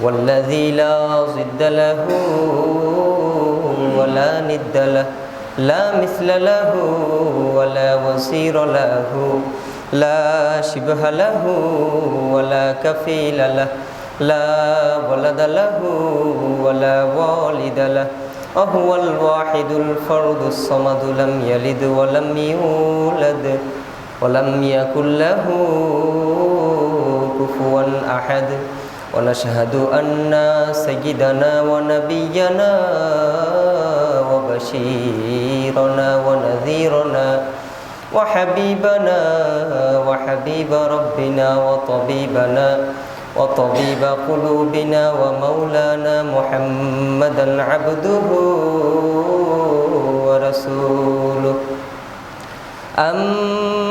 والذي لا ضد له ولا ند له. لا مثل له ولا وزير له. لا شبه له ولا كفيل له. لا ولد له ولا والد له. وهو الواحد الفرد الصمد لم يلد ولم يولد ولم يكن له كفوا أحد ونشهد أن سيدنا ونبينا وبشيرنا ونذيرنا وحبيبنا وحبيب ربنا وطبيبنا وطبيب قلوبنا ومولانا محمدا عبده ورسوله. أما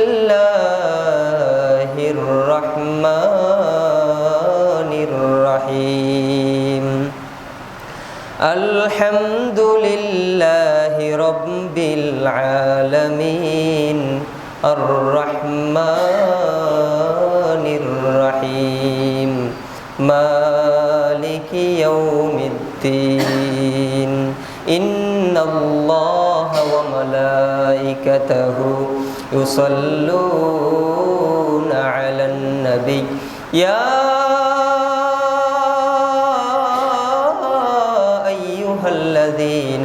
আলহামদুলিল্লাহি রব্বিল আলামিন আর রহমানির রহিম মালিকি ইয়াউমিদ্দিন ইন্নাল্লাহ ওয়া মালাইকাতাহু ইউসাল্লুনা আলান নবী ইয়া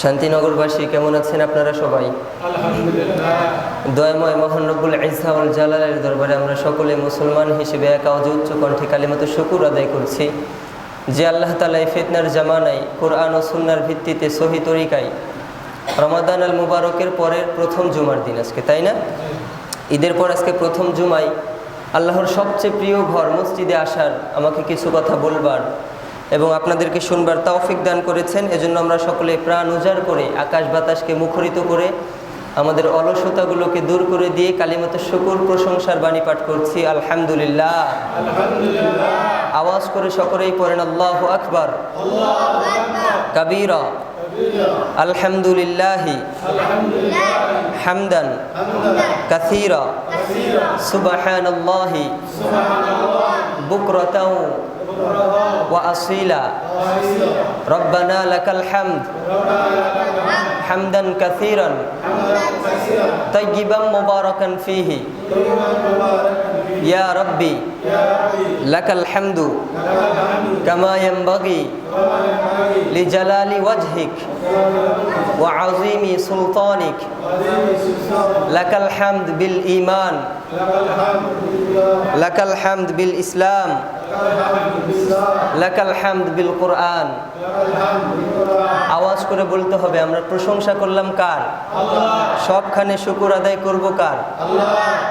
শান্তিনগরবাসী কেমন আছেন আপনারা সবাই? দয়াময় মহানবুল ইসাউল জালালের দরবারে আমরা সকলে মুসলমান হিসেবে একা অজ উচ্চ কণ্ঠে কালিমত শুকুর আদায় করছি। যে আল্লাহ তালা এই ফেতনার জামানায় কোরআন ও সুন্নার ভিত্তিতে সহি তরিকায় রমাদান আল মুবারকের পরের প্রথম জুমার দিন আজকে তাই না? ঈদের পর আজকে প্রথম জুমাই আল্লাহর সবচেয়ে প্রিয় ঘর মসজিদে আসার আমাকে কিছু কথা বলবার এবং আপনাদেরকে শুনবার তৌফিক দান করেছেন। এজন্য আমরা সকলে প্রাণ উজাড় করে আকাশ বাতাসকে মুখরিত করে আমাদের অলসতাগুলোকে দূর করে দিয়ে কালিমত শুকুর প্রশংসার বাণী পাঠ করছি। আলহামদুলিল্লাহ। আওয়াজ করে সকলেই পড়েন আল্লাহ আকবর। কাবীরা। আলহামদুলিল্লাহি। হামদান। কাসীরা। সুবহানাল্লাহি। বুকরাতাও। وأصيلا. ربنا لك الحمد. حمدا كثيرا. طيبا مباركا فيه. হামদু কামা ইয়ানবাগি লিজালালি ওয়াজহিক ওয়া আযীমি সুলতানিক, লাকাল হামদ বিল ঈমান, লাকাল হামদ বিল ইসলাম, লাকাল হামদ বিল কোরআন। আওয়াজ করে বলতে হবে, আমরা প্রশংসা করলাম কার? সবখানে শুকুর আদায় করব কার?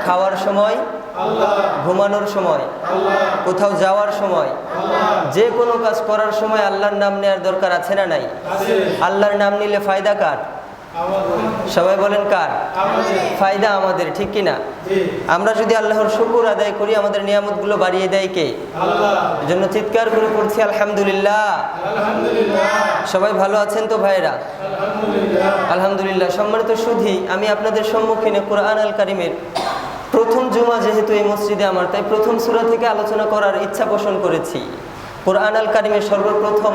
খাওয়ার সময় ঘুমানোর সময় কোথাও যাওয়ার সময় যে কোনো কাজ করার সময় আল্লাহর নাম নেওয়ার দরকার আছে না নাই? আল্লাহর নাম নিলে ফায়দা কার? সবাই বলেন কার? ফায়দা আমাদের ঠিক কি না? আমরা যদি আল্লাহর শুকুর আদায় করি আমাদের নিয়ামতগুলো বাড়িয়ে দেয় কে? জন্য চিৎকার করে পড়ছি আলহামদুলিল্লাহ। সবাই ভালো আছেন তো ভাইরা আলহামদুলিল্লাহ। সম্মানিত সুধি আমি আপনাদের সম্মুখীনে কোরআন আল কারিমের প্রথম জুমা যেহেতু এই মসজিদে আমার তাই প্রথম সূরা থেকে আলোচনা করার ইচ্ছা পোষণ করেছি। কোরআন আল কারিমের সর্বপ্রথম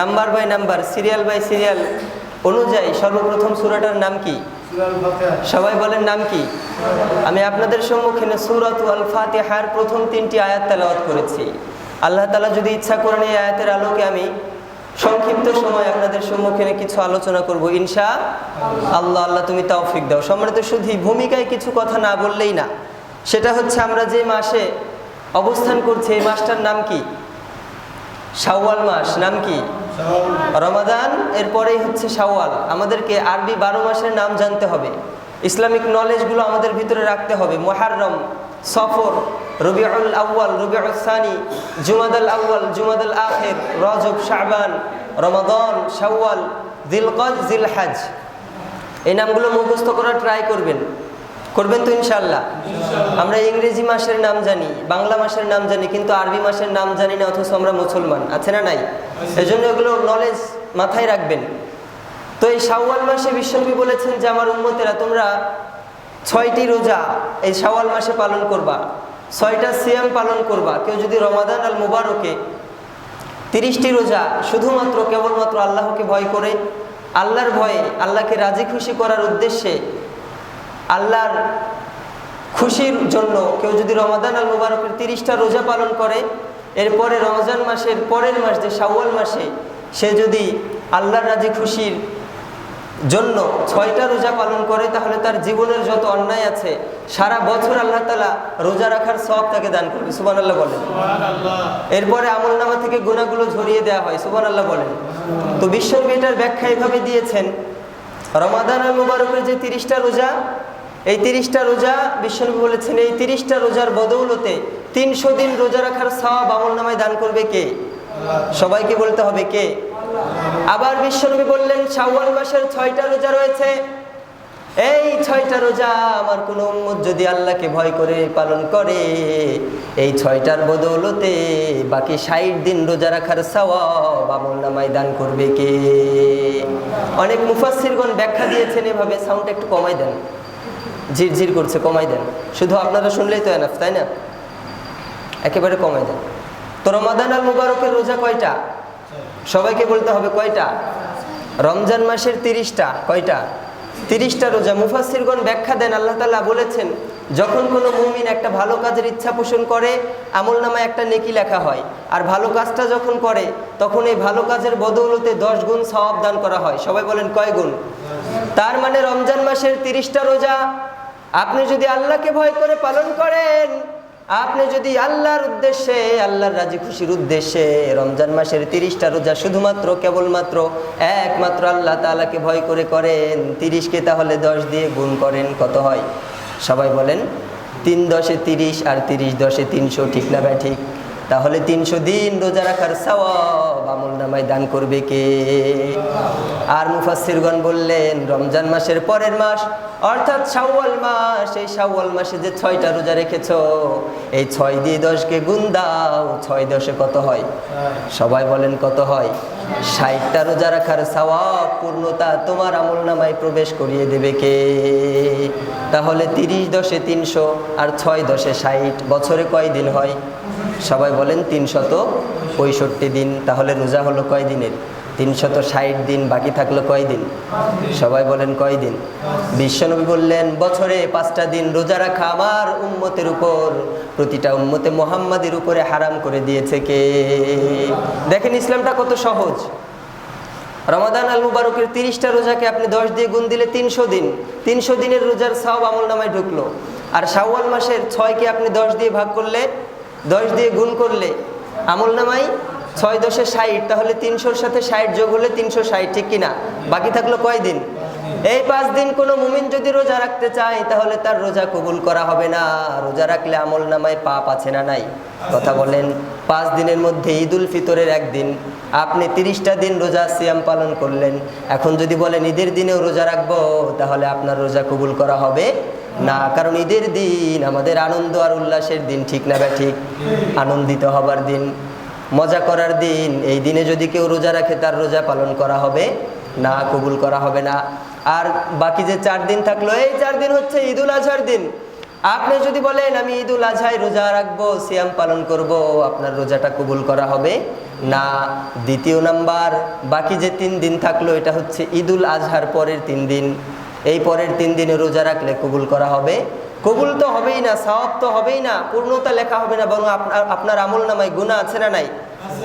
number by number serial by serial অনুযায়ী সর্বপ্রথম সূরাটার নাম কি? সবাই বলেন নাম কি? আমি আপনাদের সম্মুখীনে সুরত আল ফাতিহার প্রথম তিনটি আয়াত তেলাওয়াত করেছি। আল্লাহ তালা যদি ইচ্ছা করেন এই আয়াতের আলোকে আমি সংক্ষিপ্ত সময় আপনাদের সম্মুখীনে কিছু আলোচনা করব ইনশা আল্লাহ আল্লাহ তুমি তৌফিক দাও। সম্মানিত শুধু ভূমিকায় কিছু কথা না বললেই না। সেটা হচ্ছে আমরা যে মাসে অবস্থান করছি এই মাসটার নাম কি? শাওয়াল মাস নাম কি? রমাদান এরপরেই হচ্ছে শাওয়াল। আমাদেরকে আরবি বারো মাসের নাম জানতে হবে। ইসলামিক নলেজগুলো আমাদের ভিতরে রাখতে হবে। মোহাররম। সফর রবিউল আউ্য়াল রবিউল সানি জুমাদাল আউ্য়াল জুমাদাল আখের রজব শাহবান রমাদন শাওয়াল দিলকজ জিলহাজ এই নামগুলো মুখস্থ করার ট্রাই করবেন। করবেন তো ইনশাল্লাহ আমরা ইংরেজি মাসের নাম জানি বাংলা মাসের নাম জানি কিন্তু আরবি মাসের নাম জানি না অথচ আমরা মুসলমান। আছে না নাই? এজন্য এগুলো নলেজ মাথায় রাখবেন। তো এই শাওয়াল মাসে বিশ্বনবী বলেছেন যে আমার উম্মতেরা তোমরা ছয়টি রোজা এই শাওয়াল মাসে পালন করবা। ছয়টা সিয়াম পালন করবা। কেউ যদি রমাদান আল মুবারকে তিরিশটি রোজা শুধুমাত্র কেবলমাত্র আল্লাহকে ভয় করে, আল্লাহর ভয়ে আল্লাহকে রাজি খুশি করার উদ্দেশ্যে আল্লাহর খুশির জন্য কেউ যদি রমাদান আল মুবারকের তিরিশটা রোজা পালন করে, এরপরে রমজান মাসের পরের মাস যে শাওয়াল মাসে, সে যদি আল্লাহর রাজি খুশির জন্য ছয়টা রোজা পালন করে তাহলে তার জীবনের যত অন্যায় আছে সারা বছর আল্লাহ তালা রোজা রাখার সব তাকে দান করবে। সুবান আল্লাহ বলেন এরপরে আমল নামা থেকে গুণাগুলো ঝরিয়ে দেওয়া হয়। সুবান আল্লাহ বলেন। তো বিশ্বনবী এটার ব্যাখ্যা এভাবে দিয়েছেন রমাদান আল মুবারকের যে তিরিশটা রোজা এই তিরিশটা রোজা বিশ্বনবী বলেছেন এই তিরিশটা রোজার বদৌলতে তিনশো দিন রোজা রাখার সব আমল নামায় দান করবে কে? সবাইকে বলতে হবে কে? আবার বিশ্বনবী বললেন, শাওয়াল মাসের ছয়টা রোজা রয়েছে। এই ছয়টা রোজা আমার কোনো উম্মত যদি আল্লাহকে ভয় করে পালন করে, এই ছয়টার বদৌলতে বাকি ষাট দিন রোজা রাখার সওয়াব আমল নামায় দান করবে কে? অনেক মুফাসিরগণ ব্যাখ্যা দিয়েছেন এভাবে সাউন্ড একটু কমাই দেন। ঝিরঝির করছে কমাই দেন। শুধু আপনারা শুনলেই তো এনাফ তাই না? একেবারে কমাই দেন। তো রমাদান আল মুবারকের রোজা কয়টা? সবাইকে বলতে হবে কয়টা? রমজান মাসের তিরিশটা, কয়টা? তিরিশটা রোজা। মুফাসিরগণ ব্যাখ্যা দেন, আল্লাহ তালা বলেছেন, যখন কোনো মুমিন একটা ভালো কাজের ইচ্ছা পোষণ করে, আমল নামায় একটা নেকি লেখা হয়। আর ভালো কাজটা যখন করে, তখন এই ভালো কাজের বদৌলতে দশ গুণ সওয়াব দান করা হয়। সবাই বলেন কয় গুণ? তার মানে রমজান মাসের তিরিশটা রোজা আপনি যদি আল্লাহকে ভয় করে পালন করেন আপনি যদি আল্লাহর উদ্দেশ্যে, আল্লাহর রাজি খুশির উদ্দেশ্যে রমজান মাসের তিরিশটা রোজা শুধুমাত্র, কেবলমাত্র একমাত্র আল্লাহ তালাকে ভয় করে করেন, তিরিশকে তাহলে দশ দিয়ে গুণ করেন, কত হয়? সবাই বলেন, তিন দশে তিরিশ আর তিরিশ দশে তিনশো, ঠিক না ভাই, ঠিক? তাহলে তিনশো দিন রোজা রাখার সওয়াব আমল নামায় দান করবে কে? আর মুফাসিরগণ বললেন, রমজান মাসের পরের মাস, অর্থাৎ শাওয়াল মাস, এই শাওয়াল মাসে যে ছয়টা রোজা রেখেছ, এই ছয় দিয়ে দশকে গুণ দাও, ছয় দশে কত হয়? সবাই বলেন কত হয়? ষাটটা রোজা রাখার সওয়াব, পূর্ণতা তোমার আমল নামায় প্রবেশ করিয়ে দেবে কে? তাহলে তিরিশ দশে তিনশো আর ছয় দশে ষাট, বছরে কয় দিন হয়? সবাই বলেন তিনশত পঁয়ষট্টি দিন, তাহলে রোজা হলো কয় দিনের? তিনশত ষাট দিন, বাকি থাকল কয় দিন? সবাই বলেন কয় দিন? বিশ্বনবী বললেন, বছরে পাঁচটা দিন রোজা রাখা আমার উম্মতের উপর। প্রতিটা উম্মতে মোহাম্মদের উপরে হারাম করে দিয়েছে কে? দেখেন ইসলামটা কত সহজ। রমাদান আল মুবারকের তিরিশটা রোজাকে আপনি দশ দিয়ে গুণ দিলে তিনশো দিন। তিনশো দিনের রোজার সব আমল নামায় ঢুকলো। আর শাওয়াল মাসের ছয়কে আপনি দশ দিয়ে ভাগ করলে দশ দিয়ে গুণ করলে আমল নামাই ছয় দশে ষাট, তাহলে তিনশোর সাথে ষাট যোগ হলে তিনশো ষাট, ঠিক কিনা? বাকি থাকল কয় দিন এই পাঁচ দিন কোনো মুমিন যদি রোজা রাখতে চায়, তাহলে তার রোজা কবুল করা হবে না। রোজা রাখলে আমল নামায় পাপ আছে না নাই? কথা বলেন, পাঁচ দিনের মধ্যে ঈদ উল ফিতরের একদিন, আপনি তিরিশটা দিন রোজা সিয়াম পালন করলেন। এখন যদি বলেন, ঈদের দিনেও রোজা রাখব, তাহলে আপনার রোজা কবুল করা হবে না। কারণ ঈদের দিন, আমাদের আনন্দ আর উল্লাসের দিন, ঠিক না ঠিক আনন্দিত হবার দিন, মজা করার দিন, এই দিনে যদি কেউ রোজা রাখে, তার রোজা পালন করা হবে না, কবুল করা হবে না। আর বাকি যে চার দিন থাকল, এই চার দিন হচ্ছে ঈদুল আজহার দিন। আপনি যদি বলেন, আমি ঈদুল আজহায় রোজা রাখব, সিয়াম পালন করব, আপনার রোজাটা কবুল করা হবে। না, দ্বিতীয় নাম্বার, বাকি যে তিন দিন থাকল, এটা হচ্ছে ঈদুল আজহার পরের তিন দিন। এই পরের তিন দিনে রোজা রাখলে কবুল করা হবে। কবুল তো হবেই না, সওয়াব তো হবেই না, পূর্ণতা লেখা হবে না, বরং আপনার আপনার আমল নামায় গুণা আছে না নাই?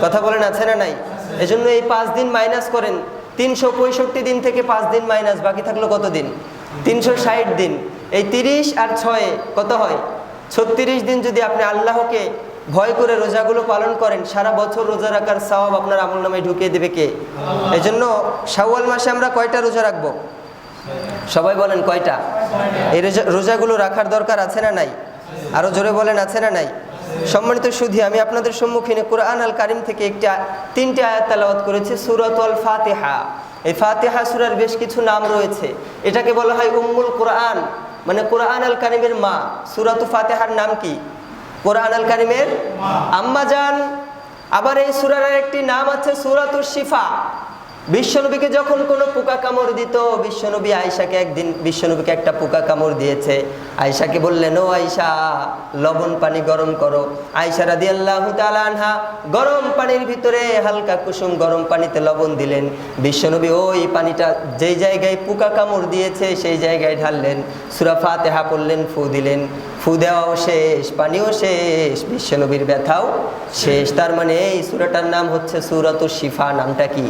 কথা বলেন, আছে না নাই? এজন্য এই পাঁচ দিন মাইনাস করেন। তিনশো পঁয়ষট্টি দিন থেকে পাঁচ দিন মাইনাস বাকি থাকল কত দিন তিনশো ষাট দিন। এই তিরিশ আর ছয়ে, কত হয়? ছত্রিশ দিন যদি আপনি আল্লাহকে ভয় করে রোজাগুলো পালন করেন, সারা বছর রোজা রাখার সওয়াব আপনার আমল নামে ঢুকিয়ে দেবে কে? এই জন্য শাওয়াল মাসে আমরা কয়টা রোজা রাখব? সবাই বলেন কয়টা? এই রোজা- রোজাগুলো রাখার দরকার আছে না নাই? আরও জোরে বলেন, আছে না নাই? সম্মানিত সুধী, আমি আপনাদের সম্মুখীনে কোরআন আল কারিম থেকে একটি, তিনটি আয়াত তালাওয়াত করেছি সুরত আল ফাতেহা। এই ফাতেহা সুরার বেশ কিছু নাম রয়েছে। এটাকে বলা হয় উম্মুল কোরআন মানে কোরআন আল কারিমের মা। সুরাত ফাতেহার নাম কি? কোরআন আল কারিমের আম্মা জান, আবার এই সুরার একটি নাম আছে সুরাতুর শিফা। বিশ্বনবীকে যখন কোনো পোকা কামড় দিত, বিশ্বনবী আয়সাকে একদিন, বিশ্বনবীকে একটা পোকা কামড় দিয়েছে। আয়সাকে বললেন, ও আয়সা লবণ পানি গরম করো। আয়সা রাদি আল্লাহ আনহা গরম পানির ভিতরে হালকা কুসুম গরম পানিতে লবণ দিলেন। বিশ্বনবী ওই পানিটা যেই জায়গায় পোকা কামড় দিয়েছে, সেই জায়গায় ঢাললেন। সুরা ফাতেহা পড়লেন, ফু দিলেন। ফু দেওয়াও শেষ, পানিও শেষ, বিশ্বনবীর ব্যথাও শেষ। তার মানে এই সুরাটার নাম হচ্ছে সুরাতুর শিফা, নামটা কি?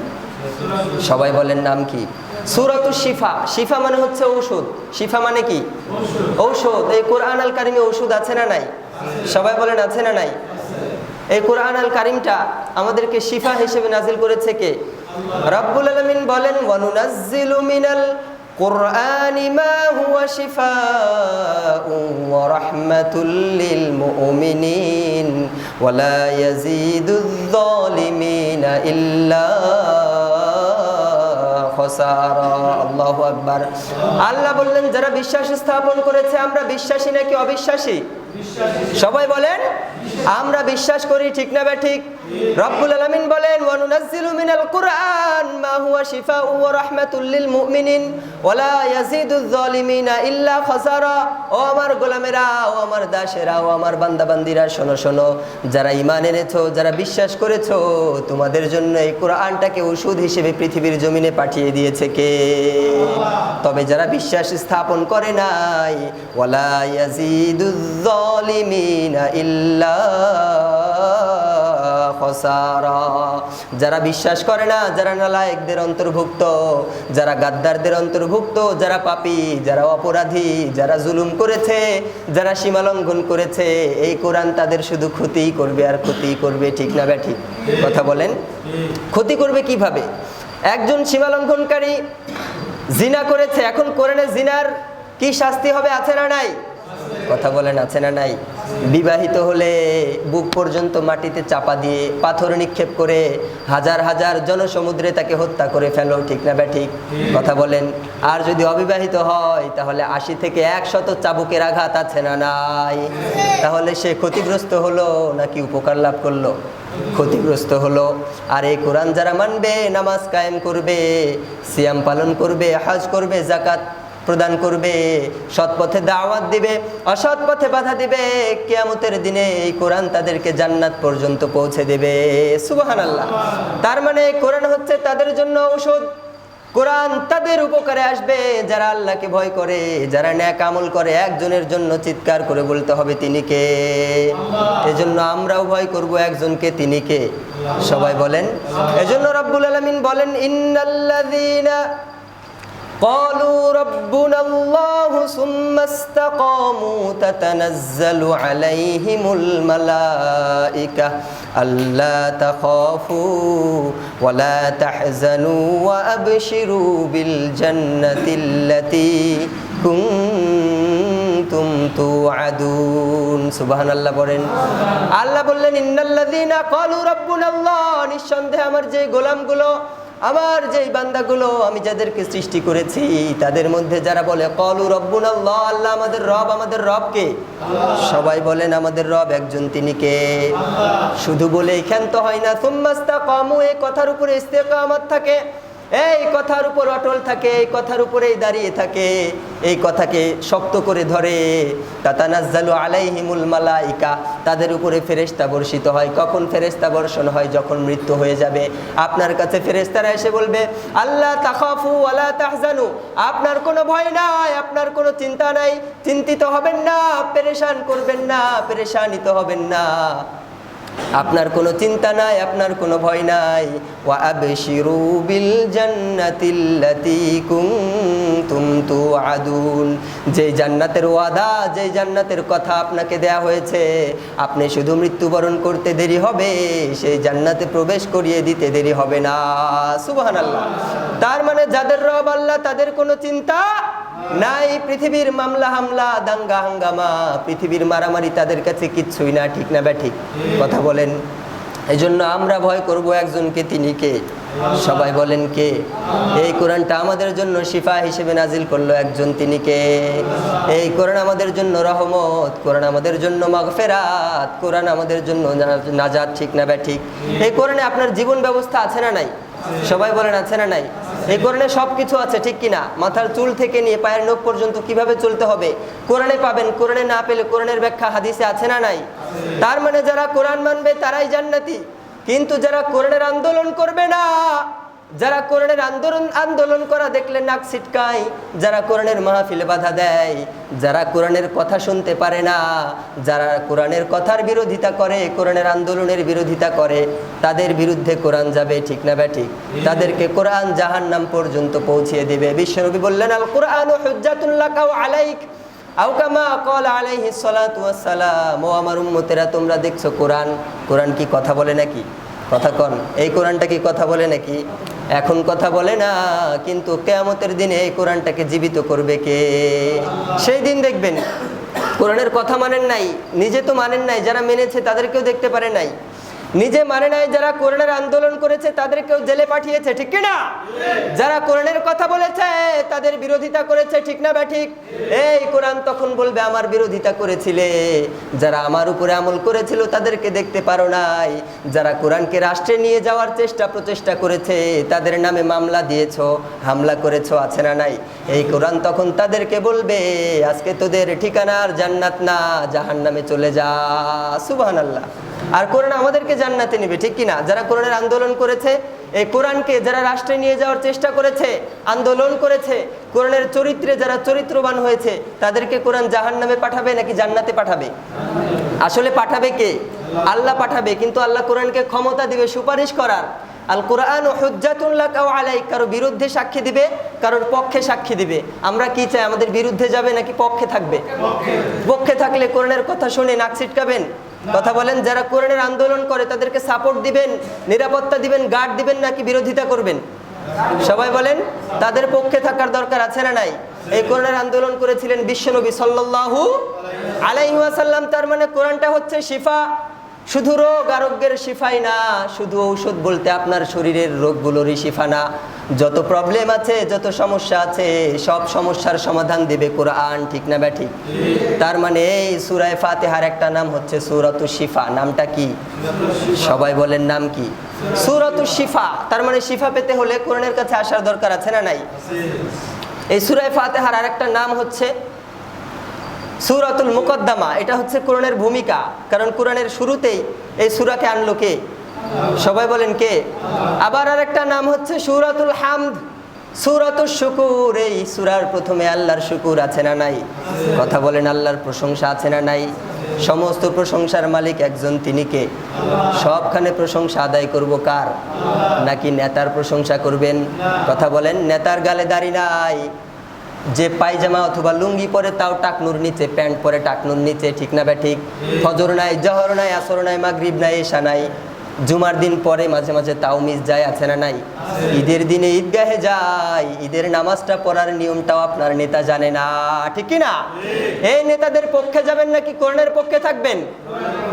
সবাই বলেন নাম কি? সুরাতু শিফা। শিফা মানে হচ্ছে ঔষধ। শিফা মানে কি? ঔষধ। এই কোরআন আল কারিমে ঔষধ আছে না নাই? সবাই বলেন আছে না নাই? এই কোরআন আল কারিমটা আমাদেরকে শিফা হিসেবে নাজিল করেছে কে? রব্বুল আলমিন বলেন, ওয়ানুনাজ্জিলু মিনাল কোরআনি মা হুয়া শিফা ওয়া রাহমাতুল লিল মুমিনিন ওয়া লা ইয়াজিদুয-যালিমিনা ইল্লা খসারা আল্লাহু আকবার। আল্লাহ বললেন যারা বিশ্বাস স্থাপন করেছে আমরা বিশ্বাসী নাকি অবিশ্বাসী? সবাই বলেন আমরা বিশ্বাস করি, ঠিক না ঠিক? রব্বুল আলামিন বলেন ওয়া নুনাজ্জিলু মিনাল কুরআন, মা হুয়া শিফাউ ওয়া রাহমাতুল লিল মুমিনিন ওয়া লা ইয়াজিদুয যালিমিনা ইল্লা খাসারা। ও আমার গোলামেরা, ও আমার দাসেরা, ও আমার বান্দাবান্দিরা, শোনো শোনো, যারা ঈমান এনেছো, যারা বিশ্বাস করেছ, তোমাদের জন্য এই কোরআনটাকে ওষুধ হিসেবে পৃথিবীর জমিনে পাঠিয়ে দিয়েছে কে? তবে যারা বিশ্বাস স্থাপন করে নাই, ওয়ালা ইয়াজিদুয যালিমিনা ইল্লা যারা বিশ্বাস করে না, যারা নালায়কদের অন্তর্ভুক্ত, যারা গাদ্দারদের অন্তর্ভুক্ত, যারা পাপি, যারা অপরাধী, যারা জুলুম করেছে, যারা সীমালঙ্ঘন করেছে, এই কোরআন তাদের শুধু ক্ষতিই করবে আর ক্ষতি করবে ঠিক না ব্যাঠি কথা বলেন। ক্ষতি করবে কীভাবে? একজন সীমালঙ্ঘনকারী জিনা করেছে, এখন কোরআনে জিনার কি শাস্তি হবে, আছে না নাই? কথা বলেন, আছে না নাই? বিবাহিত হলে বুক পর্যন্ত মাটিতে চাপা দিয়ে পাথর নিক্ষেপ করে হাজার হাজার জনসমুদ্রে তাকে হত্যা করে ফেলো, ঠিক না ঠিক। কথা বলেন, আর যদি অবিবাহিত হয়, তাহলে আশি থেকে একশত চাবুকের আঘাত আছে না নাই? তাহলে সে ক্ষতিগ্রস্ত হলো নাকি উপকার লাভ করল? ক্ষতিগ্রস্ত হলো। আর এই কোরআন যারা মানবে, নামাজ কায়েম করবে, সিয়াম পালন করবে, হাজ করবে জাকাত প্রদান করবে, সৎ পথে দাওয়াত দিবে, অসৎ পথে বাধা দিবে, কেয়ামতের দিনে এই কোরআন তাদেরকে জান্নাত পর্যন্ত পৌঁছে দেবে। সুবাহান আল্লাহ তার মানে কোরআন হচ্ছে তাদের জন্য ঔষধ। কোরআন তাদের উপকারে আসবে, যারা আল্লাহকে ভয় করে, যারা ন্যাক আমল করে, একজনের জন্য চিৎকার করে বলতে হবে তিনি কে? এজন্য আমরাও ভয় করব একজনকে, তিনি কে? সবাই বলেন। এজন্য রব্বুল আলামিন বলেন, ইন্নাল্লাযীনা قالوا ربنا الله ثم استقاموا تتنزل عليهم الملائكة ألا تخافوا ولا تحزنوا وأبشروا بالجنة التي কুনতুম তুআদুন সুবহানাল্লাহ বলেন আল্লাহ বললেন ইন্নাল্লাযীনা ক্বালু রাব্বুনাল্লাহ নিঃসন্দেহে আমার যে গোলামগুলো আমার যেই বান্দাগুলো আমি যাদেরকে সৃষ্টি করেছি, তাদের মধ্যে যারা বলে, কলু রব্বুন আল্লাহ আল্লাহ আমাদের রব, আমাদের রবকে। সবাই বলেন, আমাদের রব একজন তিনি কে? শুধু বলে ক্ষান্ত হয় না। সোম্মাস্তা কমু এ কথার উপরে ইস্তেকামাত থাকে। এই কথার উপর অটল থাকে, এই কথার উপরেই দাঁড়িয়ে থাকে, এই কথাকে শক্ত করে ধরে। তাতানাজ্জালু আলাইহিমুল মালাইকা, তাদের উপরে ফেরেশতা বর্ষিত হয়। কখন ফেরেশতা বর্ষণ হয়? যখন মৃত্যু হয়ে যাবে। আপনার কাছে ফেরেশতারা এসে বলবে আল্লাহ তাখাফু ওয়ালা তাহজানু। আপনার কোনো ভয় নাই, আপনার কোনো চিন্তা নাই। চিন্তিত হবেন না, পেরেশান করবেন না, পেরেশানিত হবেন না। আপনার কোনো চিন্তা নাই, আপনার কোনো ভয় নাই। ওয়া আবশিরু বিল জান্নাতিল্লাতি কুনতুম তুআদুন যে জান্নাতের ওয়াদা, যে জান্নাতের কথা আপনাকে দেয়া হয়েছে, আপনি শুধু মৃত্যুবরণ করতে দেরি হবে, সেই জান্নাতে প্রবেশ করিয়ে দিতে দেরি হবে না। সুবহানাল্লাহ। তার মানে যাদের রব আল্লাহ, তাদের কোনো চিন্তা নাই পৃথিবীর মামলা হামলা, দাঙ্গা হাঙ্গামা, পৃথিবীর মারামারি তাদের কাছে কিচ্ছুই না, ঠিক না ব্যাঠিক? কথা বলেন। এই জন্য আমরা ভয় করব একজনকে, তিনি কে? সবাই বলেন কে? এই কোরআনটা আমাদের জন্য শিফা হিসেবে নাজিল করল একজন, তিনি কে? এই কোরআন আমাদের জন্য রহমত, কোরআন আমাদের জন্য মাগফেরাত, কোরআন আমাদের জন্য নাজাত, ঠিক না ব্যাঠিক? এই কোরআনে আপনার জীবন ব্যবস্থা আছে না নাই? সবাই বলেন, আছে না নাই? এই কোরআনে সব কিছু আছে, ঠিক কিনা? মাথার চুল থেকে নিয়ে পায়ের নখ পর্যন্ত কীভাবে চলতে হবে? কোরআনে পাবেন, কোরআনে না পেলে কোরআনের ব্যাখ্যা হাদিসে আছে না নাই? তার মানে যারা কোরআন মানবে তারাই জান্নাতি, কিন্তু যারা কোরআনের আন্দোলন করবে না যারা কোরআনের আন্দোলন আন্দোলন করা দেখলে নাক ছিটকায়, যারা কোরআনের মাহফিলে বাধা দেয়, যারা কোরআনের কথা শুনতে পারে না, যারা কোরআনের কথার বিরোধিতা করে, কোরআনের আন্দোলনের বিরোধিতা করে, তাদের বিরুদ্ধে কোরআন যাবে ঠিক না ব্যাঠিক তাদেরকে কোরআন জাহান নাম পর্যন্ত পৌঁছিয়ে দেবে। বিশ্বনবী বললেন আল কোরআন আলাইক। তোমরা দেখছ কোরআন কোরআন কি কথা বলে নাকি? কথা কন। এই কোরআনটা কি কথা বলে নাকি? এখন কথা বলে না, কিন্তু কেয়ামতের দিনে এই কোরআনটাকে জীবিত করবে কে? সেই দিন দেখবেন, কোরআনের কথা মানেন নাই, নিজে তো মানেন নাই, যারা মেনেছে তাদেরকেও দেখতে পারে নাই। নিজে মানে নাই, যারা কোরআনের আন্দোলন করেছে, তাদেরকেও জেলে পাঠিয়েছে, ঠিক না যারা কোরআনের কথা বলেছে, তাদের বিরোধিতা করেছে, ঠিক না ব্যাঠিক? এই কোরআন তখন বলবে, আমার বিরোধিতা করেছিলে। যারা আমার উপরে আমল করেছিল, তাদেরকে দেখতে পারো নাই। যারা কোরআনকে রাষ্ট্রে নিয়ে যাওয়ার চেষ্টা প্রচেষ্টা করেছে, তাদের নামে মামলা দিয়েছ, হামলা করেছ, আছে না নাই? এই কোরআন তখন তাদেরকে বলবে, আজকে তোদের ঠিকানার জান্নাত না, জাহান্নামে চলে যা। সুবহানাল্লাহ। আর কোরআন আমাদেরকে জান্নাতে নিবে ঠিক কিনা? যারা কোরআনের আন্দোলন করেছে এই কোরআনকে যারা রাষ্ট্রে নিয়ে যাওয়ার চেষ্টা করেছে আন্দোলন করেছে কোরআনের চরিত্রে যারা চরিত্রবান হয়েছে তাদেরকে কোরআন জাহান্নামে পাঠাবে নাকি জান্নাতে পাঠাবে? আসলে পাঠাবে কে? আল্লাহ পাঠাবে কিন্তু আল্লাহ কোরআনকে ক্ষমতা দিবে সুপারিশ করার। আল কোরআন ও হুজ্জাতুল্লাহ কাউ আলাই কারও বিরুদ্ধে সাক্ষী দিবে কারোর পক্ষে সাক্ষী দিবে। আমরা কি চাই আমাদের বিরুদ্ধে যাবে নাকি পক্ষে থাকবে? পক্ষে থাকলে কোরআনের কথা শুনে নাক ছিটকাবেন? কথা বলেন, যারা কোরআনের আন্দোলন করে, তাদেরকে সাপোর্ট দিবেন, নিরাপত্তা দিবেন গার্ড দিবেন, নাকি বিরোধিতা করবেন? সবাই বলেন, তাদের পক্ষে থাকার দরকার আছে না নাই? এই কোরআনের আন্দোলন করেছিলেন বিশ্বনবী সাল্লাল্লাহু আলাইহি ওয়াসাল্লাম। তার মানে কোরআনটা হচ্ছে শিফা, শুধু রোগ, আরোগ্যের শিফাই না, শুধু ঔষধ বলতে আপনার শরীরের রোগগুলোরই শিফা না। যত প্রবলেম আছে, যত সমস্যা আছে, সব সমস্যার সমাধান দেবে কোরআন, ঠিক না ব্যাঠিক তার মানে এই সুরায় ফাতেহার একটা নাম হচ্ছে সুরাতু শিফা। নামটা কি? সবাই বলেন নাম কি? সুরাতু শিফা। তার মানে শিফা পেতে হলে কোরআনের কাছে আসার দরকার আছে না নাই? এই সুরায় ফাতেহার আরেকটা নাম হচ্ছে সুরাতুল মুকদ্দামা। এটা হচ্ছে কোরআনের ভূমিকা। কারণ কোরআনের শুরুতেই এই সুরাকে আনলো কে? সবাই বলেন কে? আবার আরেকটা নাম হচ্ছে সুরাতুল হামদ। সুরাতুল শুকুর, এই সুরার প্রথমে আল্লাহর শুকুর আছে না নাই? কথা বলেন, আল্লাহর প্রশংসা আছে না নাই? সমস্ত প্রশংসার মালিক একজন তিনি কে? সবখানে প্রশংসা আদায় করব কার? নাকি নেতার প্রশংসা করবেন? কথা বলেন, নেতার গালে দাড়ি নাই। যে পায়জামা অথবা লুঙ্গি পরে তাও টাকনুর নিচে, প্যান্ট পরে টাকনুর নিচে, ঠিক না ঠিক? ফজর নাই, জহর নাই, আসর নাই, মাগরিব নাই এশা নাই। জুমার দিন পরে মাঝে মাঝে তাও মিস যায়, আছে না নাই? ঈদের দিনে ঈদগাহে যায়, ঈদের নামাজটা পড়ার নিয়মটাও আপনার নেতা জানে না, ঠিক না এই নেতাদের পক্ষে যাবেন নাকি কোরআনের পক্ষে থাকবেন?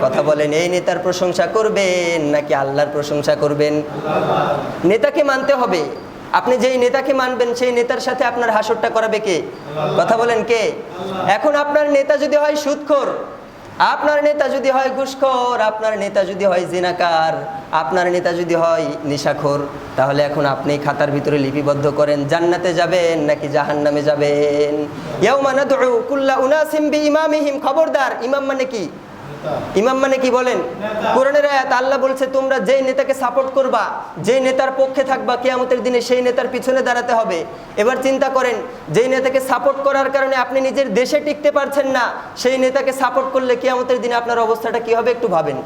কথা বলেন, এই নেতার প্রশংসা করবেন নাকি আল্লাহর প্রশংসা করবেন? নেতাকে মানতে হবে। আপনি যেই নেতাকে মানবেন, সেই নেতার সাথে আপনার হাসরটা করাবে কে? কথা বলেন কে? এখন আপনার নেতা যদি হয় সুদখোর আপনার নেতা যদি হয় ঘুষখোর, আপনার নেতা যদি হয় জিনাকার, আপনার নেতা যদি হয় নিশাখোর, তাহলে এখন আপনি খাতার ভিতরে লিপিবদ্ধ করেন, জান্নাতে যাবেন নাকি জাহান নামে যাবেন খবরদার, ইমাম মানে কি? ইমাম মানে কি বলেন? কোরআনের আয়াত আল্লাহ বলছে তোমরা যেই নেতাকে সাপোর্ট করবা যেই নেতার পক্ষে থাকবা কিয়ামতের দিনে সেই নেতার পিছনে দাঁড়াতে হবে। এবার চিন্তা করেন যেই নেতাকে সাপোর্ট করার কারণে আপনি নিজের দেশে টিকতে পারছেন না সেই নেতাকে সাপোর্ট করলে কিয়ামতের দিনে আপনার অবস্থাটা কি হবে একটু ভাবেন।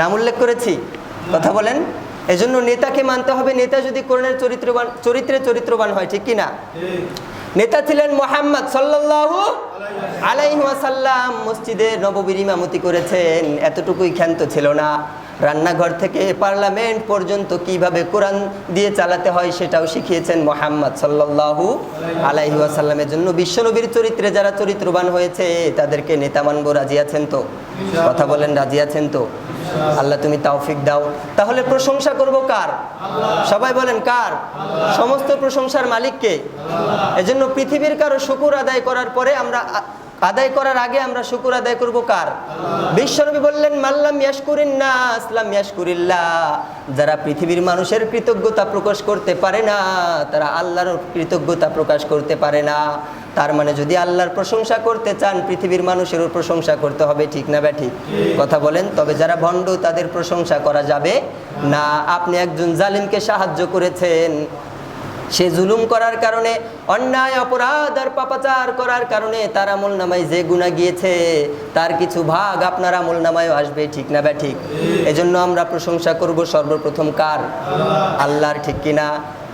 নাম উল্লেখ করেছি? কথা বলেন। এজন্য নেতাকে মানতে হবে নেতা যদি কোরআনের চরিত্রবান চরিত্রে চরিত্রবান হয় ঠিক কি না? নেতা ছিলেন মোহাম্মদ সাল্লাল্লাহু আলাইহি ওয়াসাল্লাম। মসজিদে নববীর ইমামতি করেছেন। এতটুকুই ক্ষান্ত ছিল না। রান্নাঘর থেকে পার্লামেন্ট পর্যন্ত কীভাবে কোরআন দিয়ে চালাতে হয় সেটাও শিখিয়েছেন মোহাম্মদ সাল্লাল্লাহু আলাইহি ওয়াসাল্লামের জন্য। বিশ্বনবীর চরিত্রে যারা চরিত্রবান হয়েছে, তাদেরকে নেতা মানব রাজি আছেন তো? কথা বলেন, রাজি আছেন তো? আল্লাহ তুমি তাওফিক দাও। তাহলে প্রশংসা করব কার? সবাই বলেন কার? সমস্ত প্রশংসার মালিককে। এজন্য পৃথিবীর কারও শুকুর আদায় করার পরে আমরা আদায় করার আগে আমরা শুকুর আদায় করব কার? বিশ্বনবী বললেন, মাল্লাম ইয়াশকুরিন না আসলাম ইয়াশকুরিল্লাহ। যারা পৃথিবীর মানুষের কৃতজ্ঞতা প্রকাশ করতে পারে না, তারা আল্লাহর কৃতজ্ঞতা প্রকাশ করতে পারে না। তার মানে যদি আল্লাহর প্রশংসা করতে চান, পৃথিবীর মানুষেরও প্রশংসা করতে হবে, ঠিক না ব্যাঠিক? কথা বলেন, তবে যারা ভণ্ড তাদের প্রশংসা করা যাবে না। আপনি একজন জালিমকে সাহায্য করেছেন সে জুলুম করার কারণে, অন্যায়, অপরাধ আর পাপাচার করার কারণে তার আমল নামায় যে গুণা গিয়েছে, তার কিছু ভাগ আপনার আমল নামায় আসবে, ঠিক না ব্যা ঠিক এজন্য আমরা প্রশংসা করব সর্বপ্রথম কার? আল্লাহর ঠিক কিনা?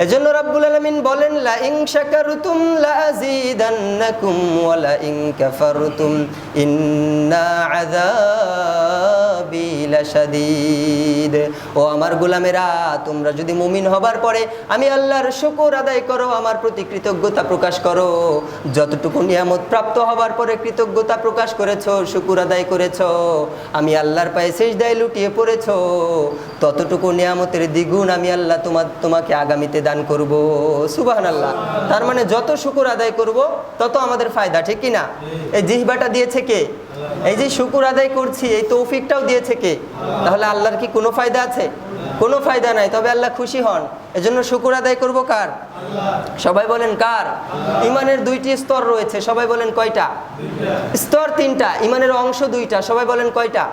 এজন্য রাব্বুল আলামিন বলেন লা ইন শাকারতুম লা আযীদান্নাকুম ওয়া লা ইন কাফারতুম ইন্না আযাবি লাশাদীদ। ও আমার গোলামেরা, তোমরা যদি মুমিন হবার পরে আমি আল্লাহর শুকর আদায় করো, আমার প্রতি কৃতজ্ঞতা প্রকাশ করো। যতটুকু নিয়ামত প্রাপ্ত হবার পরে কৃতজ্ঞতা প্রকাশ করেছ, শুকুর আদায় করেছ, আমি আল্লাহর পায়ে সেজদায় লুটিয়ে পড়েছো, ততটুকু নিয়ামতের দ্বিগুণ আমি আল্লাহ তোমার তোমাকে আগামীতে দান করব। সুবাহান আল্লাহ তার মানে যত শুকুর আদায় করব, তত আমাদের ফায়দা, ঠিক কিনা? এই জিহবাটা দিয়েছে কে? এই যে শুকুর আদায় করছি, এই তৌফিকটাও দিয়েছে কে? তাহলে আল্লাহর কি কোনো ফায়দা আছে? কোনো ফায়দা নাই, তবে আল্লাহ খুশি হন। এজন্য শুকুর আদায় করব কার? সবাই বলেন কার? ইমানের দুইটি স্তর রয়েছে, সবাই বলেন কয়টা? স্তর তিনটা, ইমানের অংশ দুইটা, সবাই বলেন কয়টা?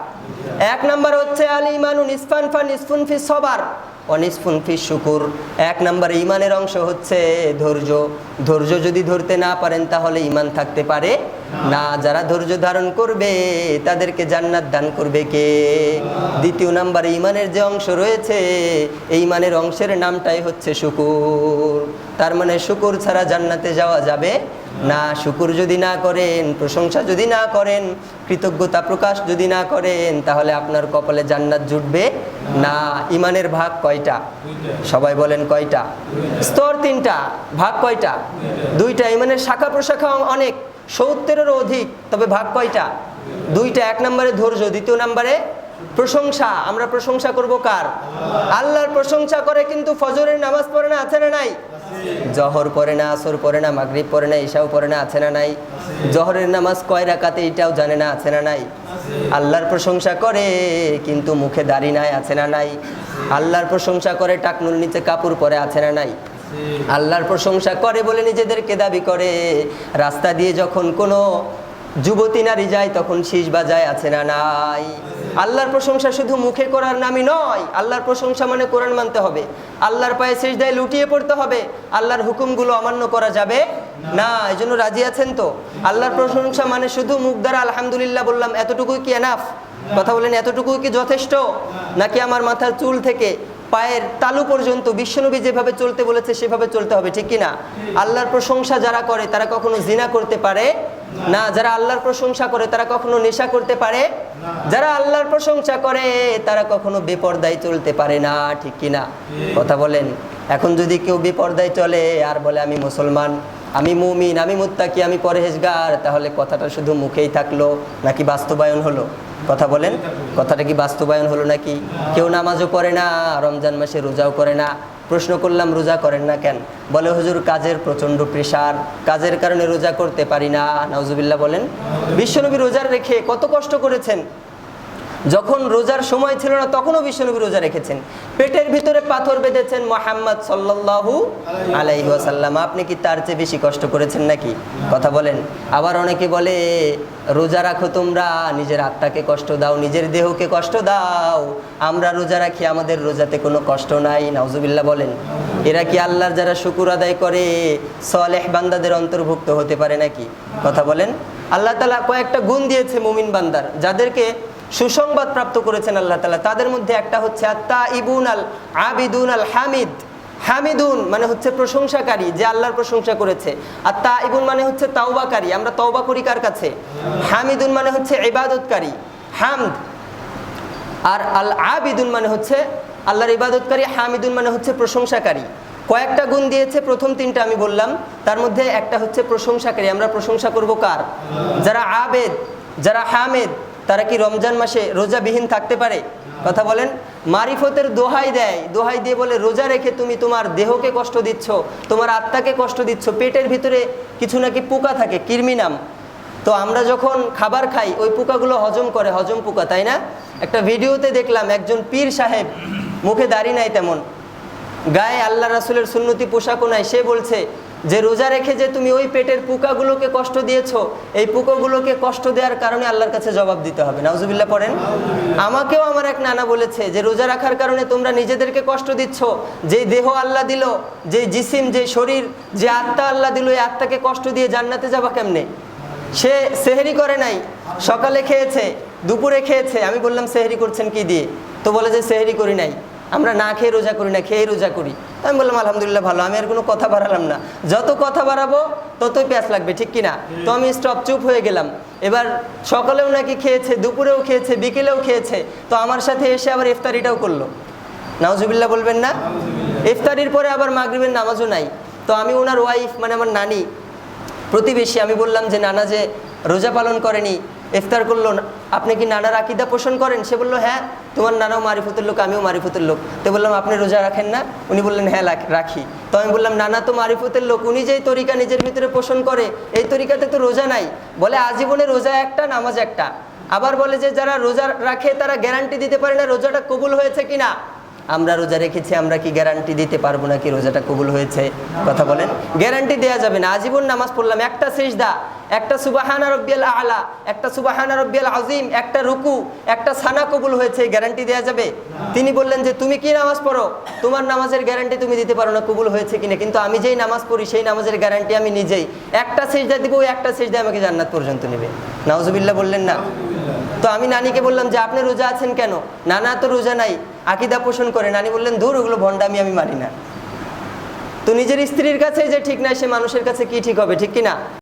এক নাম্বার হচ্ছে আল ইমানুন ইসফান ফান ইসফুন ফি সবার অনিসফুন ফি শুকুর। এক নম্বরে ইমানের অংশ হচ্ছে ধৈর্য। ধৈর্য যদি ধরতে না পারেন তাহলে ইমান থাকতে পারে না। যারা ধৈর্য ধারণ করবে তাদেরকে জান্নাত দান করবে কে? দ্বিতীয় নম্বরে ইমানের যে অংশ রয়েছে এই ইমানের অংশের নামটাই হচ্ছে শুকুর। তার মানে শুকুর ছাড়া জান্নাতে যাওয়া যাবে না, শুকুর যদি না করেন, প্রশংসা যদি না করেন, কৃতজ্ঞতা প্রকাশ যদি না করেন, তাহলে আপনার কপালে জান্নাত জুটবে না। ইমানের ভাগ কয়টা? সবাই বলেন কয়টা? স্তর তিনটা, ভাগ কয়টা? দুইটা, ইমানের শাখা প্রশাখা অনেক, সত্তরেরও অধিক, তবে ভাগ কয়টা? দুইটা, এক নম্বরে ধৈর্য, দ্বিতীয় নম্বরে প্রশংসা। আমরা প্রশংসা করব কার? আল্লাহর প্রশংসা করে কিন্তু ফজরের নামাজ পড়ে না, আছে না নাই? জহর পড়ে না, আসর পড়ে না, মাগরিব পড়ে না, ঈশাও পড়ে না, আছে না নাই? জহরের নামাজ কয় রাকাতে এটাও জানে না, আছে না নাই? আল্লাহর প্রশংসা করে, কিন্তু মুখে দাড়ি নাই, আছে না নাই? আল্লাহর প্রশংসা করে, টাকনুর নিচে কাপড় পরে, আছে না নাই? আল্লাহর প্রশংসা করে বলে নিজেদেরকে দাবি করে, রাস্তা দিয়ে যখন কোনো যুবতী নারী যায়, তখন শীষ বাজায়, আছে না নাই? আল্লাহর প্রশংসা শুধু মুখে করার নামই নয়, আল্লাহর প্রশংসা মানে কোরআন মানতে হবে। আল্লাহর পায়ে শেষ দেয় লুটিয়ে পড়তে হবে, আল্লাহর হুকুমগুলো অমান্য করা যাবে না এই জন্য রাজি আছেন তো? আল্লাহর প্রশংসা মানে শুধু মুখ দ্বারা আলহামদুলিল্লাহ বললাম, এতটুকুই কি এনাফ কথা বলেন, এতটুকুই কি যথেষ্ট? নাকি আমার মাথার চুল থেকে পায়ের তালু পর্যন্ত বিশ্বনবী যেভাবে চলতে বলেছে, সেভাবে চলতে হবে, ঠিক কি না আল্লাহর প্রশংসা যারা করে, তারা কখনো জিনা করতে পারে না, যারা আল্লাহর প্রশংসা করে, তারা কখনো নেশা করতে পারে? যারা আল্লাহর প্রশংসা করে, তারা কখনো বেপর্দায় চলতে পারে না, ঠিক কিনা কথা বলেন। এখন যদি কেউ বেপর্দায় চলে, আর বলে, আমি মুসলমান, আমি মুমিন, আমি মুত্তাকি, আমি পরহেজগার, তাহলে কথাটা শুধু মুখেই থাকল নাকি বাস্তবায়ন হলো? কথা বলেন। কথাটা কি বাস্তবায়ন হলো নাকি? কেউ নামাজও করে না, রমজান মাসে রোজাও করে না। প্রশ্ন করলাম, রোজা করেন না কেন? বলে, হুজুর, কাজের প্রচণ্ড প্রেশার। কাজের কারণে রোজা করতে পারি না। নাউজুবিল্লাহ বলেন, বিশ্বনবী রোজার রেখে কত কষ্ট করেছেন? যখন রোজার সময় ছিল না, তখনও বিশ্বনবী রোজা রেখেছেন। পেটের ভিতরে পাথর বেঁধেছেন মোহাম্মদ সাল্লাল্লাহু আলাইহি ওয়াসাল্লাম। আপনি কি তার চেয়ে বেশি কষ্ট করেছেন নাকি? কথা বলেন। আবার অনেকে বলে, রোজা রাখো তোমরা, নিজের আত্মাকে কষ্ট দাও, নিজের দেহকে কষ্ট দাও। আমরা রোজা রাখি, আমাদের রোজাতে কোনো কষ্ট নাই। নাউজুবিল্লাহ বলেন। এরা কি আল্লাহর যারা শুকুর আদায় করে, সলেহ বান্দাদের অন্তর্ভুক্ত হতে পারে নাকি? কথা বলেন। আল্লাহ তালা কয়েকটা গুণ দিয়েছে মুমিন বান্দার, যাদেরকে সুসংবাদ প্রাপ্ত করেছেন আল্লাহ তালা তাদের মধ্যে একটা হচ্ছে আত্মা ইবুন আল আবিদুন আল হামিদ। হামিদুন মানে হচ্ছে প্রশংসাকারী, যে আল্লাহর প্রশংসা করেছে। আর তা ইবুন মানে হচ্ছে তাওবাকারী, আমরা তওবা করি কার কাছে? হামিদুন মানে হচ্ছে ইবাদতকারী, হামদ। আর আল আবিদুন মানে হচ্ছে আল্লাহর ইবাদতকারী, হামিদুন মানে হচ্ছে প্রশংসাকারী। কয়েকটা গুণ দিয়েছে, প্রথম তিনটা আমি বললাম। তার মধ্যে একটা হচ্ছে প্রশংসাকারী, আমরা প্রশংসা করব কার? যারা আবেদ, যারা হামেদ তারা কি রমজান মাসে রোজাবিহীন থাকতে পারে? কথা বলেন, মারিফতের দোহাই দেয়। দোহাই দিয়ে বলে, রোজা রেখে তুমি তোমার দেহকে কষ্ট দিচ্ছ, তোমার আত্মাকে কষ্ট দিচ্ছ, পেটের ভিতরে কিছু নাকি পোকা থাকে কৃমি নাম তো আমরা যখন খাবার খাই, ওই পোকাগুলো হজম করে, হজম পোকা, তাই না? একটা ভিডিওতে দেখলাম একজন পীর সাহেব, মুখে দাড়ি নাই তেমন। গায়ে আল্লাহ রাসুলের সুন্নতি পোশাকও নাই, সে বলছে যে রোজা রেখে যে তুমি ওই পেটের পোকাগুলোকে কষ্ট দিয়েছ, এই পোকাগুলোকে কষ্ট দেওয়ার কারণে আল্লাহর কাছে জবাব দিতে হবে। নাউজুবিল্লাহ পড়েন। আমাকেও আমার এক নানা বলেছে যে রোজা রাখার কারণে তোমরা নিজেদেরকে কষ্ট দিচ্ছ, যেই দেহ আল্লাহ দিল, যেই জিসিম যে শরীর, যে আত্মা আল্লাহ দিল, এই আত্মাকে কষ্ট দিয়ে জান্নাতে যাবা কেমনে? সে সেহেরি করে নাই, সকালে খেয়েছে, দুপুরে খেয়েছে। আমি বললাম, সেহেরি করছেন কি দিয়ে? তো বলে যে, সেহেরি করি নাই। আমরা না খেয়ে রোজা করি না খেয়ে রোজা করি। আমি বললাম আলহামদুলিল্লাহ ভালো। আমি আর কোনো কথা বাড়ালাম না। যত কথা বাড়াবো ততই প্যাস লাগবে ঠিক কিনা? তো আমি স্টপ চুপ হয়ে গেলাম। এবার সকালেও নাকি খেয়েছে দুপুরেও খেয়েছে বিকেলেও খেয়েছে। তো আমার সাথে এসে আবার ইফতারিটাও করল। নাওজুবিল্লাহ বলবেন না? ইফতারির পরে আবার মাগরিবের নামাজও নাই। তো আমি ওনার ওয়াইফ মানে আমার নানি প্রতিবেশী আমি বললাম যে নানা যে রোজা পালন করেনি ইফতার করল, আপনি কি নানার আকিদা পোষণ করেন? সে বলল হ্যাঁ তোমার নানাও মারিফতের লোক, আমিও মারিফতের লোক। তো বললাম, আপনি রোজা রাখেন না? উনি বললেন হ্যাঁ রাখি তো আমি বললাম, নানা তো মারিফতের লোক, উনি যেই তরিকা নিজের ভিতরে পোষণ করে, এই তরিকাতে তো রোজা নাই। বলে, আজীবনে রোজা একটা, নামাজ একটা। আবার বলে যে, যারা রোজা রাখে, তারা গ্যারান্টি দিতে পারে না রোজাটা কবুল হয়েছে কিনা? আমরা রোজা রেখেছি, আমরা কি গ্যারান্টি দিতে পারব না কি রোজাটা কবুল হয়েছে? কথা বলেন। গ্যারান্টি দেওয়া যাবে না। আজীবন নামাজ পড়লাম, একটা সেজদা, একটা সুবাহানা রব্বিয়াল আলা, একটা সুবাহানা রব্বিয়াল আজিম একটা রুকু, একটা সানা কবুল হয়েছে গ্যারান্টি দেওয়া যাবে? তিনি বললেন যে, তুমি কি নামাজ পড়ো? তোমার নামাজের গ্যারান্টি তুমি দিতে পারো না, কবুল হয়েছে কিনা? কিন্তু আমি যেই নামাজ পড়ি, সেই নামাজের গ্যারান্টি আমি নিজেই। একটা সেজদা দিব, ওই একটা সেজদা আমাকে জান্নাত পর্যন্ত নেবে। নাউজুবিল্লাহ বললেন না। তো আমি নানিকে বললাম যে, আপনি রোজা আছেন কেন? নানা তো রোজা নাই। আকিদা পোষণ করে, নানি বললেন দূর ওগুলো ভণ্ডামি আমি মানি না। তো নিজের স্ত্রীর কাছে যে ঠিক নাই, সে মানুষের কাছে কি ঠিক হবে, ঠিক কি না